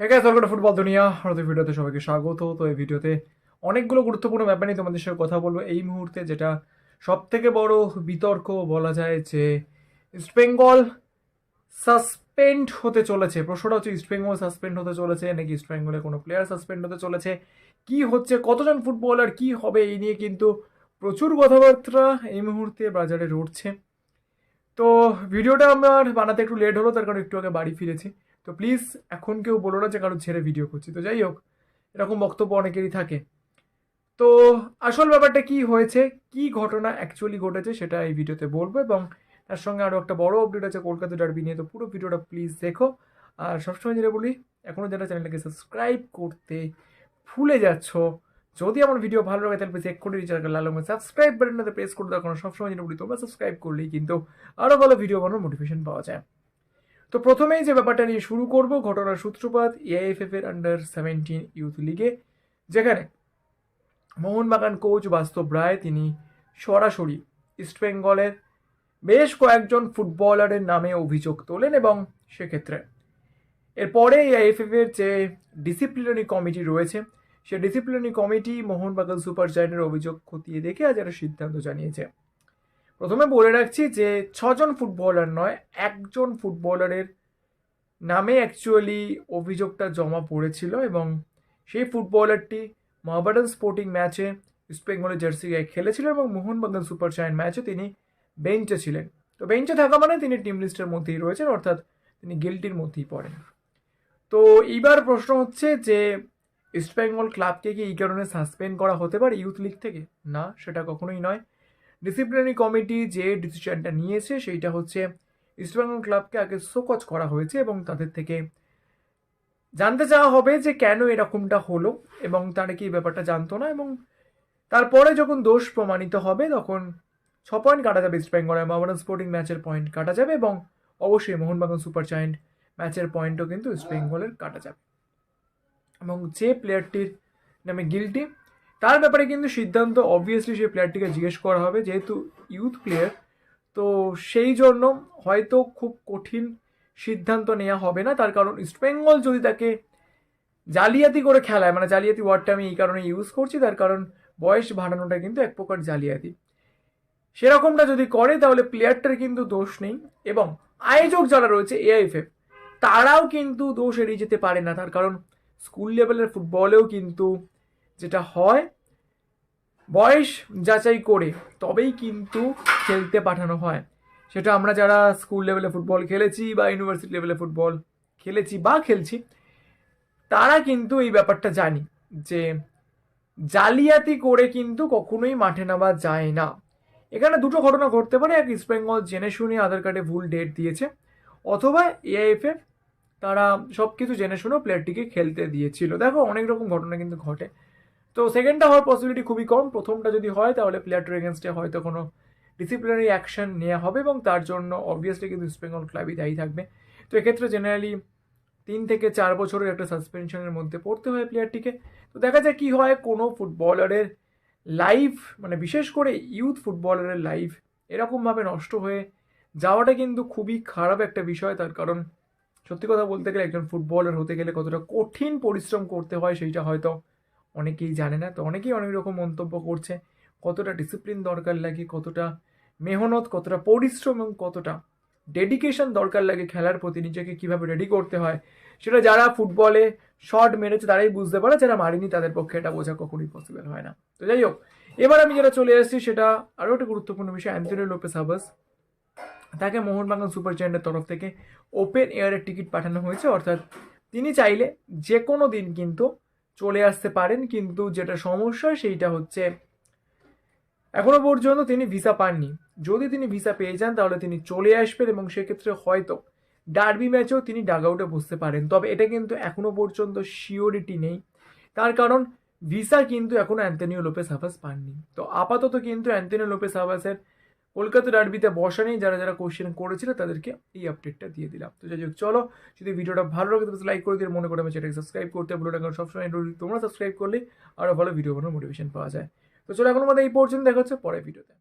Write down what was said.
হ্যাঁ welcome football দুনিয়া আমাদের ভিডিওতে সবাইকে স্বাগত। তো এই ভিডিওতে অনেকগুলো গুরুত্বপূর্ণ ব্যাপার নিয়ে তোমাদের সঙ্গে কথা বলব। এই মুহূর্তে যেটা সব থেকে বড় বিতর্ক বলা যায় যে ইস্ট বেঙ্গল সাসপেন্ড হতে চলেছে। প্রশ্নটা হচ্ছে ইস্ট বেঙ্গল সাসপেন্ড হতে চলেছে নাকি ইস্ট বেঙ্গলে কোনো প্লেয়ার সাসপেন্ড হতে চলেছে? কি হচ্ছে? কতজন ফুটবলার কি হবে? এই নিয়ে কিন্তু প্রচুর কথাবার্তা এই মুহূর্তে বাজারে রটছে। তো ভিডিওটা আমার বানাতে একটু লেট হলো, তার কারণ একটু আগে বাড়ি ফিরেছি। তো প্লিজ এখন কেউ বলো না যে কারও ছেড়ে ভিডিও করছি। তো যাই হোক, এরকম বক্তব্য অনেকেরই থাকে। তো আসল ব্যাপারটা কি হয়েছে, কি ঘটনা অ্যাকচুয়ালি ঘটেছে সেটা এই ভিডিওতে বলব এবং তার সঙ্গে আরও একটা বড় আপডেট আছে কলকাতা ডার্বি নিয়ে। তো পুরো ভিডিওটা প্লিজ দেখো। আর সবসময় যেটা বলি এখনও যারা চ্যানেলটাকে সাবস্ক্রাইব করতে ভুলে যাচ্ছ, যদি আমার ভিডিও ভালো লাগে তাহলে চেক করে রিচার্জ লাল রঙের সাবস্ক্রাইব বাটনটাতে প্রেস করে দাও। সবসময় যেটা বলি, তোমরা সাবস্ক্রাইব করলেই কিন্তু আরও ভালো ভিডিও বানানোর মোটিভেশন পাওয়া যায়। তো প্রথমেই যে ব্যাপারটা নিয়ে শুরু করব, ঘটনার সূত্রপাত এআইএফএফ এর আন্ডার সেভেন্টিন ইউথ লিগে যেখানে মোহনবাগান কোচ বাস্তব রায়, তিনি সরাসরি ইস্টবেঙ্গলের বেশ কয়েকজন ফুটবলারের নামে অভিযোগ তোলেন এবং সেক্ষেত্রে এরপরে এআইএফএফ এর যে ডিসিপ্লিনারি কমিটি রয়েছে, সে ডিসিপ্লিনারি কমিটি মোহনবাগান সুপার জায়েন্টের অভিযোগ খতিয়ে দেখে আজ একটা সিদ্ধান্ত জানিয়েছে। প্রথমে বলে রাখছি যে ছজন ফুটবলার নয়, একজন ফুটবলারের নামে অ্যাকচুয়ালি অভিযোগটা জমা পড়েছিল এবং সেই ফুটবলারটি মহাবাডান স্পোর্টিং ম্যাচে ইস্ট বেঙ্গলের জার্সি গায়ে খেলেছিল এবং মোহনবাগান সুপার জায়েন্ট ম্যাচে তিনি বেঞ্চে ছিলেন। তো বেঞ্চে থাকা মানে তিনি টিম লিস্টের মধ্যেই রয়েছেন, অর্থাৎ তিনি গিল্টির মধ্যেই পড়েন। তো এইবার প্রশ্ন হচ্ছে যে ইস্ট বেঙ্গল ক্লাবকে কি এই কারণে সাসপেন্ড করা হতে পারে ইউথ লিগ থেকে? না, সেটা কখনোই নয়। ডিসিপ্লিনারি কমিটি যে ডিসিশনটা নিয়েছে, সেইটা হচ্ছে ইস্টবেঙ্গল ক্লাবকে আগে শোকজ করা হয়েছে এবং তাদের থেকে জানতে চাওয়া হবে যে কেন এরকমটা হলো এবং তারা কি ব্যাপারটা জানতো না এবং তারপরে যখন দোষ প্রমাণিত হবে, তখন ছ পয়েন্ট কাটা যাবে ইস্ট বেঙ্গলের স্পোর্টিং ম্যাচের পয়েন্ট কাটা যাবে এবং অবশ্যই মোহনবাগান সুপার জায়েন্ট ম্যাচের পয়েন্টও কিন্তু ইস্ট বেঙ্গলের কাটা যাবে। এবং যে প্লেয়ারটির নামে গিলটি তার ব্যাপারে কিন্তু সিদ্ধান্ত অবভিয়াসলি সেই প্লেয়ারটিকে জিজ্ঞেস করা হবে, যেহেতু ইউথ প্লেয়ার তো সেই জন্য হয়তো খুব কঠিন সিদ্ধান্ত নেওয়া হবে না। তার কারণ ইস্টবেঙ্গল যদি তাকে জালিয়াতি করে খেলায় মানে জালিয়াতি ওয়ার্ডটা আমি এই কারণে ইউজ করছি, তার কারণ বয়স বাড়ানোটা কিন্তু এক প্রকার জালিয়াতি। সেরকমটা যদি করে, তাহলে প্লেয়ারটার কিন্তু দোষ নেই। এবং আয়োজক যারা রয়েছে এআইএফএফ তারাও কিন্তু দোষ এড়িয়ে যেতে পারে না। তার কারণ স্কুল লেভেলের ফুটবলেও কিন্তু যেটা হয়, বয়স যাচাই করে তবেই কিন্তু খেলতে পাঠানো হয়। সেটা আমরা যারা স্কুল লেভেলে ফুটবল খেলেছি বা ইউনিভার্সিটি লেভেলে ফুটবল খেলেছি বা খেলছি, তারা কিন্তু এই ব্যাপারটা জানি যে জালিয়াতি করে কিন্তু কখনোই মাঠে নামা যায় না। এখানে দুটো ঘটনা ঘটতে পারে, এক ইস্ট বেঙ্গল জেনে শুনে আধার কার্ডে ভুল ডেট দিয়েছে, অথবা এআইএফএফ তারা সব কিছু জেনে শুনেও প্লেয়ারটিকে খেলতে দিয়েছিল। দেখো, অনেক রকম ঘটনা কিন্তু ঘটে। তো সেকেন্ডটা হওয়ার পসিবিলিটি খুবই কম। প্রথমটা যদি হয়, তাহলে প্লেয়ারটার এগেনস্টে হয়তো কোনো ডিসিপ্লিনারি অ্যাকশন নেওয়া হবে এবং তার জন্য অবভিয়াসলি কিন্তু ইস্ট বেঙ্গল ক্লাবই দায়ী থাকবে। তো এক্ষেত্রে জেনারেলি তিন থেকে চার বছরের একটা সাসপেনশনের মধ্যে পড়তে হয় প্লেয়ারটিকে তো দেখা যায় কি হয়, কোনো ফুটবলারের লাইফ মানে বিশেষ করে ইউথ ফুটবলারের লাইফ এরকমভাবে নষ্ট হয়ে যাওয়াটা কিন্তু খুবই খারাপ একটা বিষয়। তার কারণ সত্যি কথা বলতে গেলে একজন ফুটবলার হতে গেলে কতটা কঠিন পরিশ্রম করতে হয়, সেইটা হয়তো অনেকেই জানে না, তো অনেকেই অনেক রকম মন্তব্য করছে। কতটা ডিসিপ্লিন দরকার লাগে, কতটা মেহনত, কতটা পরিশ্রম এবং কতটা ডেডিকেশন দরকার লাগে খেলার প্রতি, নিজেকে কীভাবে রেডি করতে হয়, সেটা যারা ফুটবলে শর্ট মেরেছে তারাই বুঝতে পারে, যারা মারিনি তাদের পক্ষে এটা বোঝা কখনোই পসিবল হয় না। তো যাই হোক, এবার আমি যেটা চলে এসেছি সেটা আরও একটা গুরুত্বপূর্ণ বিষয় অ্যান্থনি লোপেস হাবাস তাকে মোহনবাগান সুপার জায়েন্টের তরফ থেকে ওপেন এয়ারের টিকিট পাঠানো হয়েছে, অর্থাৎ তিনি চাইলে যে কোনো দিন কিন্তু চলে আসতে পারেন, কিন্তু যেটা সমস্যা সেইটা হচ্ছে এখনও পর্যন্ত তিনি ভিসা পাননি। যদি তিনি ভিসা পেয়ে যান, তাহলে তিনি চলে আসবেন এবং সেক্ষেত্রে হয়তো ডার্বি ম্যাচেও তিনি ডাগ আউটে বসতে পারেন। তবে এটা কিন্তু এখনও পর্যন্ত শিওরিটি নেই। তার কারণ ভিসা কিন্তু এখনও অ্যান্থনিও লোপেস হাভাস পাননি। তো আপাতত কিন্তু অ্যান্থনিও লোপেস হাভাসের কলকাতা ডার্বিতে বসা নেই, যারা যারা কোয়েশ্চেন করেছিল তাদেরকে এই আপডেটটা দিয়ে দিলাম। তো যাই হোক, চলো, যদি ভিডিওটা ভালো লাগে তাহলে লাইক করে দিয়ে মনে করে আমি চ্যানেলকে সাবস্ক্রাইব করতে ভুলো না, কারণ সবসময় তোমরা সাবস্ক্রাইব করলে আরও ভালো ভিডিও বানানোর মোটিভেশন পাওয়া যায়। তো চলো, এখন আমাদের এই পর্যন্ত দেখা হচ্ছে পরের ভিডিওতে